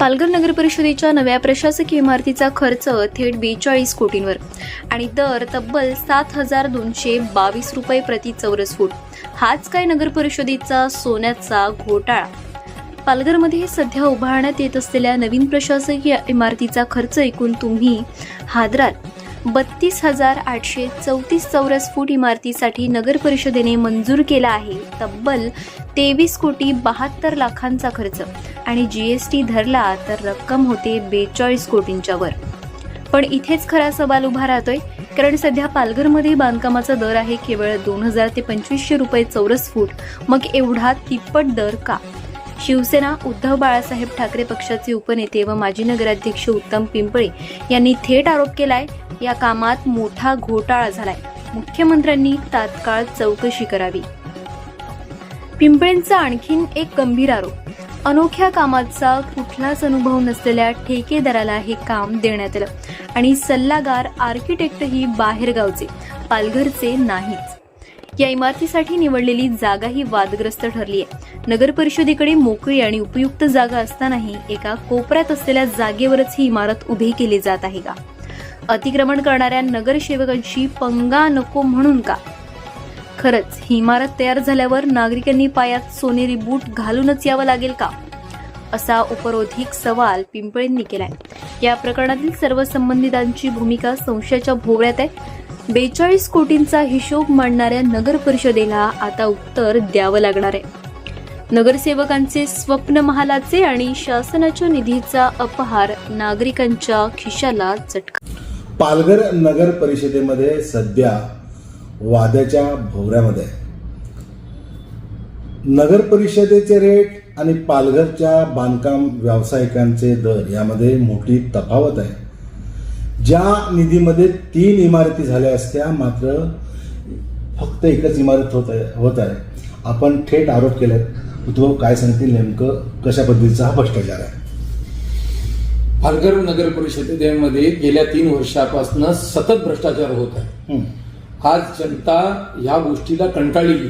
पालघर नगर परिषदेच्या नव्या प्रशासकीय इमारतीचा खर्च थेट बेचाळीस कोटींवर. आणि दर तब्बल सात हजार दोनशे बावीस रुपये प्रति चौरस फूट. हाच काय नगर परिषदेचा सोन्याचा घोटाळा? पालघरमध्ये सध्या उभारण्यात येत असलेल्या नवीन प्रशासकीय इमारतीचा खर्च ऐकून तुम्ही हादराल. बत्तीस हजार आठशे चौतीस चौरस फूट इमारतीसाठी नगर परिषदेने मंजूर केला आहे तब्बल तेवीस कोटी बहात्तर लाखांचा खर्च. आणि जीएसटी धरला तर रक्कम होते बेचाळीस कोटींच्या वर. पण इथेच खरा सवाल उभा राहतोय कारण सध्या पालघरमध्ये बांधकामाचा दर आहे केवळ दोन हजार ते पंचवीसशे रुपये चौरस फूट मग एवढा तिप्पट दर का? शिवसेना उद्धव बाळासाहेब ठाकरे पक्षाचे उपनेते व माजी नगराध्यक्ष उत्तम पिंपळे यांनी थेट आरोप केलाय या कामात मोठा घोटाळा झालाय. मुख्यमंत्र्यांनी तात्काळ चौकशी करावी. पिंपळेंचा आणखीन एक गंभीर आरोप. अनोख्या कामाचा कुठलाच अनुभव नसलेल्या ठेकेदाराला हे काम देण्यात आलं. आणि सल्लागार आर्किटेक्टही बाहेरगावचे पालघरचे नाहीच या इमारतीसाठी निवडलेली जागा ही वादग्रस्त ठरली आहे नगर परिषदेकडे मोकळी आणि उपयुक्त जागा असतानाही एका कोपऱ्यात असलेल्या जागेवरच ही इमारत उभी केली जात आहे का? अतिक्रमण करणाऱ्या नगरसेवकांशी पंगा नको म्हणून का? खरंच ही इमारत तयार झाल्यावर नागरिकांनी पायात सोनेरी बूट घालूनच यावं लागेल का? असा उपरोधिक सवाल पिंपळेंनी केलाय. या प्रकरणातील सर्व संबंधितांची भूमिका संशयाच्या भोवळ्यात आहे. बेचाळीस कोटींचा हिशोब मांडणाऱ्या नगर परिषदेला आता उत्तर द्यावं लागणार आहे. नगरसेवकांचे स्वप्न महालाचे आणि शासनाच्या निधीचा अपहार नागरिकांच्या खिशाला चटका. पालघर नगर परिषदेमध्ये सध्या वाद्याच्या भोवऱ्यामध्ये आहे. नगर परिषदेचे रेट आणि पालघरच्या बांधकाम व्यावसायिकांचे दर यामध्ये मोठी तफावत आहे. ज्या निधीमध्ये तीन इमारती झाल्या असत्या मात्र फक्त एकच इमारत होत आहे होत आहे. आपण थेट आरोप केलेत. उद्धव काय सांगतील नेमकं कशा पद्धतीचा हा भ्रष्टाचार आहे? पालघर नगर परिषदेमध्ये गेल्या तीन वर्षापासून सतत भ्रष्टाचार होत आहे. आज जनता ह्या गोष्टीला कंटाळली.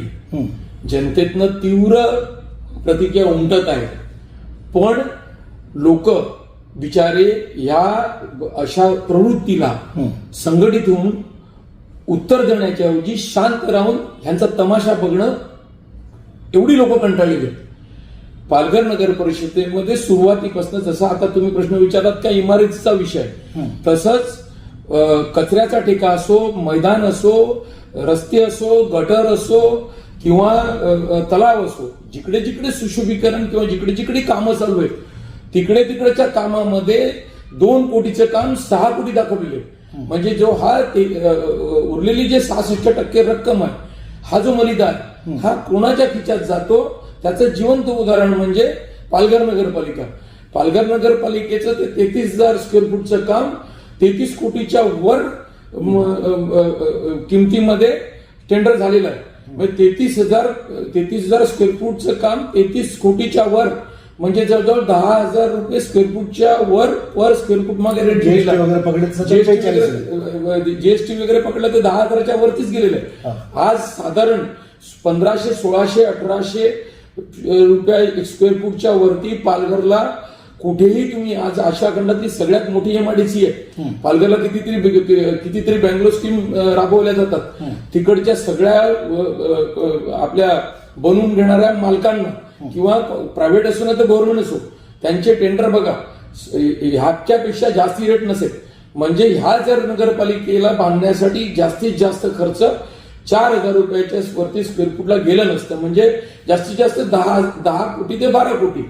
जनतेतनं तीव्र प्रतिक्रिया उमटत आहे. पण लोक बिचारे ह्या अशा प्रवृत्तीला. संघटित होऊन उत्तर देण्याच्या ऐवजी शांत राहून ह्यांचा तमाशा बघणं एवढी लोक कंटाळली आहेत. पालघर नगर परिषदेमध्ये सुरुवातीपासून जसा आता तुम्ही प्रश्न विचारात त्या इमारतीचा विषय. तसंच कचऱ्याचा ठेका असो मैदान असो रस्ते असो गटर असो किंवा तलाव असो जिकडे जिकडे सुशोभीकरण किंवा जिकडे जिकडे कामं चालू आहेत तिकडे तिकडच्या कामामध्ये दोन कोटीचं काम सहा कोटी दाखवलेले म्हणजे जो हा ते- उरलेली जे सहासष्ट टक्के रक्कम आहे हा जो मलिदा हा कोणाच्या खिच्यात जातो? त्याचं जिवंत उदाहरण म्हणजे पालघर नगरपालिका. पालघर नगरपालिकेचं ते तेहतीस हजार स्क्वेअर फूटचं काम तेहतीस कोटीच्या वर किमतीमध्ये टेंडर झालेलं आहे. म्हणजे तेहतीस हजार तेहतीस हजार स्क्वेअर फूटचं काम तेहतीस कोटीच्या वर म्हणजे जवळजवळ दहा हजार रुपये स्क्वेअर फूटच्या वर पर स्क्वेअर फूट मागे रेट सत्तेचाळीस आहे. जीएसटी वगैरे पकडलं तर दहा हजाराच्या वरतीच गेलेलं आहे. आज साधारण पंधराशे सोळाशे अठराशे रुपया स्क्वेअर फूटच्या वरती पालघरला कुठेही तुम्ही आज आशिया खंडातली सगळ्यात मोठी एमआयडीसी आहे. पालघरला कितीतरी कितीतरी बँगलोर स्कीम राबवल्या जातात. तिकडच्या सगळ्या आपल्या बनवून घेणाऱ्या मालकांना किंवा प्रायव्हेट असो ना तर गव्हर्नमेंट असो त्यांचे टेंडर बघा. ह्याच्यापेक्षा जास्ती रेट नसेल. म्हणजे ह्या जर नगरपालिकेला बांधण्यासाठी जास्तीत जास्त खर्च चार हजार रुपयाच्या वरती स्क्वेअर फूटला गेलं नसतं. म्हणजे जास्तीत जास्त दहा दहा कोटी ते बारा कोटी.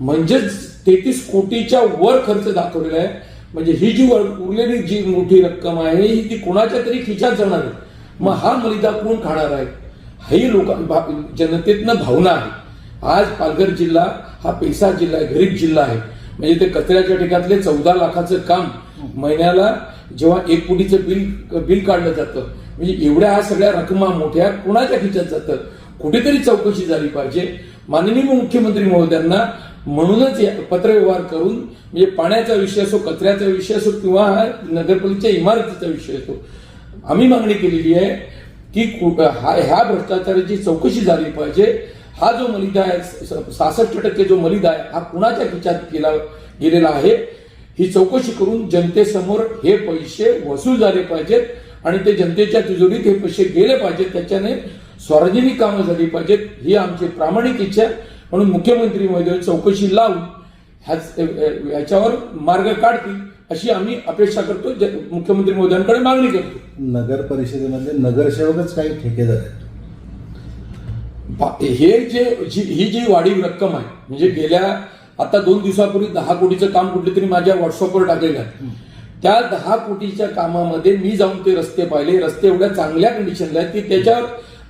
म्हणजेच तेहतीस कोटीच्या वर खर्च दाखवलेला आहे. म्हणजे ही जी उरलेली जी मोठी रक्कम आहे ही ती कोणाच्या तरी खिशात जाणार आहे. मग हा मलिदा कोण खाणार आहे? ही लोक जनतेतनं भावना आहे. आज पालघर जिल्हा हा पैसा जिल्हा आहे गरीब जिल्हा आहे. म्हणजे ते कचऱ्याच्या ठिकाणले चौदा लाखाचं काम महिन्याला जेव्हा एक कोटीचं बिल बिल काढलं जातं. म्हणजे एवढ्या ह्या सगळ्या रकमा मोठ्या कोणाच्या खिशात जातं कुठेतरी चौकशी झाली पाहिजे. माननीय मुख्यमंत्री महोदयांना म्हणूनच पत्रव्यवहार करून म्हणजे पाण्याचा विषय असो कचऱ्याचा विषय असो किंवा नगरपालिकेच्या इमारतीचा विषय असो आम्ही मागणी केलेली आहे की हा ह्या भ्रष्टाचाराची चौकशी झाली पाहिजे. हा जो मलिदा आहे सहासष्ट टक्के जो मलिदा आहे हा कुणाच्या खिच्यात केला गेलेला आहे? ही चौकशी करून जनतेसमोर हे पैसे वसूल झाले पाहिजेत आणि ते जनतेच्या तिजोरीत हे पैसे गेले पाहिजेत. त्याच्याने सार्वजनिक कामं झाली पाहिजेत. ही आमची प्रामाणिक इच्छा आहे. म्हणून मुख्यमंत्री महोदय चौकशी लावून ह्याच- याच्यावर मार्ग काढतील अशी आम्ही अपेक्षा करतो. मुख्यमंत्री महोदयांकडे मागणी करतो. नगर परिषदेमध्ये नगरसेवकच काही ठेकेदार आहेत. हे जे जी- ही जी वाढीव रक्कम आहे म्हणजे गेल्या आता दोन दिवसापूर्वी दहा कोटीचं काम कुठले तरी माझ्या व्हॉट्सअपवर टाकलेलं आहे. त्या दहा कोटीच्या कामामध्ये मी जाऊन ते रस्ते पाहिले. रस्ते एवढ्या चांगल्या कंडिशनला आहेत की त्याच्यावर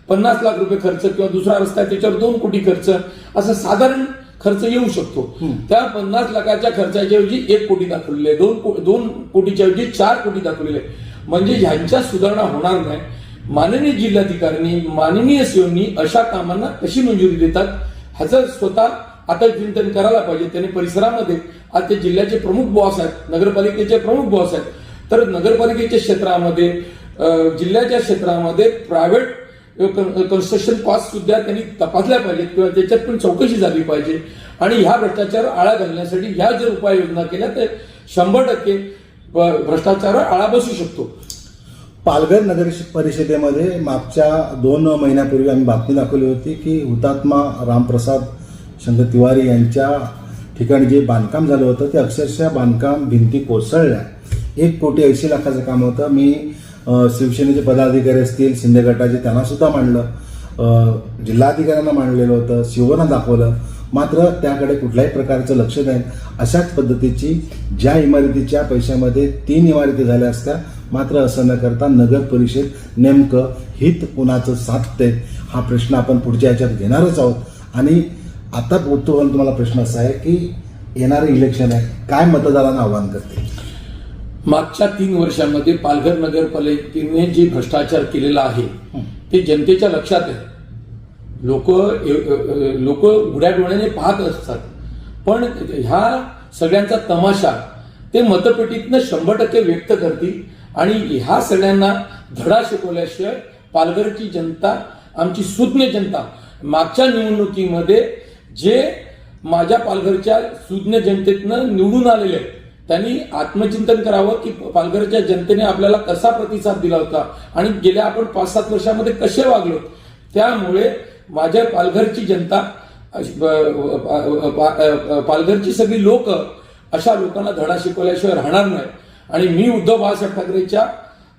पन्नास लाख रुपये खर्च किंवा दुसरा रस्ता आहे त्याच्यावर दोन कोटी खर्च असं साधारण खर्च येऊ शकतो. त्या पन्नास लाखाच्या खर्चाच्या ऐवजी एक कोटी दाखवलेले आहे दोन को- दोन कोटीच्या ऐवजी चार कोटी दाखवलेले आहे. म्हणजे ह्यांच्या सुधारणा होणार नाही. माननीय जिल्हाधिकाऱ्यांनी माननीय सीओनी अशा कामांना कशी मंजुरी देतात ह्याचं स्वतः आता चिंतन करायला पाहिजे. त्याने परिसरामध्ये आज ते जिल्ह्याचे प्रमुख बॉस आहेत नगरपालिकेचे प्रमुख बॉस आहेत. तर नगरपालिकेच्या क्षेत्रामध्ये जिल्ह्याच्या क्षेत्रामध्ये प्रायव्हेट कन्स्ट्रक्शन कॉस्ट सुद्धा त्यांनी तपासल्या पाहिजेत किंवा त्याच्यात पण चौकशी झाली पाहिजे. आणि ह्या भ्रष्टाचार आळा घालण्यासाठी ह्या जर उपाययोजना केल्या तर शंभर टक्के ब- आळा बसू शकतो. पालघर नगर परिषदेमध्ये मागच्या दोन महिन्यापूर्वी आम्ही बातमी दाखवली होती की हुतात्मा रामप्रसाद शंकर तिवारी यांच्या ठिकाणी जे बांधकाम झालं होतं ते अक्षरशः बांधकाम भिंती कोसळल्या. एक कोटी ऐंशी लाखाचं काम होतं. मी शिवसेनेचे पदाधिकारी असतील शिंदे गटाचे त्यांना सुद्धा मांडलं. जिल्हाधिकाऱ्यांना मांडलेलं होतं शिवना दाखवलं. मात्र त्याकडे कुठल्याही प्रकारचं लक्ष नाही. अशाच पद्धतीची ज्या इमारतीच्या पैशामध्ये तीन इमारती झाल्या असत्या मात्र असं न करता नगर परिषद नेमकं हित कुणाचं साधते हा प्रश्न आपण पुढच्या ह्याच्यात घेणारच आहोत. आणि आता उत्तर तुम्हाला प्रश्न असा आहे की येणारं इलेक्शन आहे काय मतदारांना आव्हान करते मागच्या तीन वर्षांमध्ये पालघर नगरपालिकेने जे भ्रष्टाचार केलेला आहे ते जनतेच्या लक्षात आहे. लोक लोक उघड्या डोळ्याने पाहत असतात. पण ह्या सगळ्यांचा तमाशा ते मतपेटीतनं शंभर टक्के व्यक्त करतील आणि ह्या सगळ्यांना धडा शिकवल्याशिवाय पालघरची जनता आमची सुज्ञ जनता मागच्या निवडणुकीमध्ये जे माझ्या पालघरच्या सुज्ञ जनतेतनं निवडून आलेले आहेत त्यांनी आत्मचिंतन करावं की पालघरच्या जनतेने आपल्याला कसा प्रतिसाद दिला होता? आणि गेल्या आपण पाच सात वर्षामध्ये कसे वागलो? त्यामुळे माझ्या पालघरची जनता पालघरची सगळी लोक अशा लोकांना धडा शिकवल्याशिवाय राहणार नाही. आणि मी उद्धव बाळासाहेब ठाकरेच्या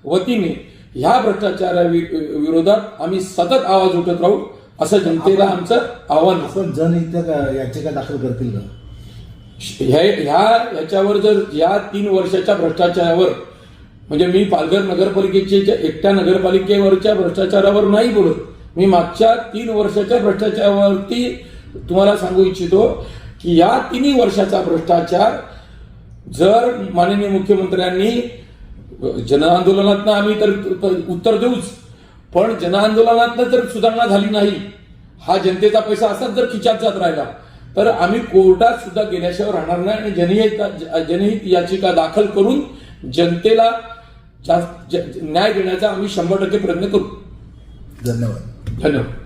वतीने ह्या भ्रष्टाचारा विरोधात आम्ही सतत आवाज उठत राहू असं जनतेला आमचं आव्हान. आपण जनहित याचिका दाखल करतील ह्या ह्या- ह्याच्यावर जर या तीन वर्षाच्या भ्रष्टाचारावर म्हणजे मी पालघर नगरपालिकेचे एकट्या नगरपालिकेवरच्या भ्रष्टाचारावर नाही बोलत मी मागच्या तीन वर्षाच्या भ्रष्टाचारावरती तुम्हाला सांगू इच्छितो की या तिन्ही वर्षाचा भ्रष्टाचार जर माननीय मुख्यमंत्र्यांनी जनआंदोलनातनं आम्ही तर तर उत्तर देऊच पण जनआंदोलनातनं जर सुधारणा झाली नाही हा जनतेचा पैसा असाच जर खिचात जात राहिला तर आम्ही कोर्टात सुद्धा गेल्याशिवाय राहणार नाही आणि जनहित जनहित याचिका दाखल करून जनतेला न्याय देण्याचा आम्ही शंभर टक्के प्रयत्न करू. धन्यवाद. धन्यवाद.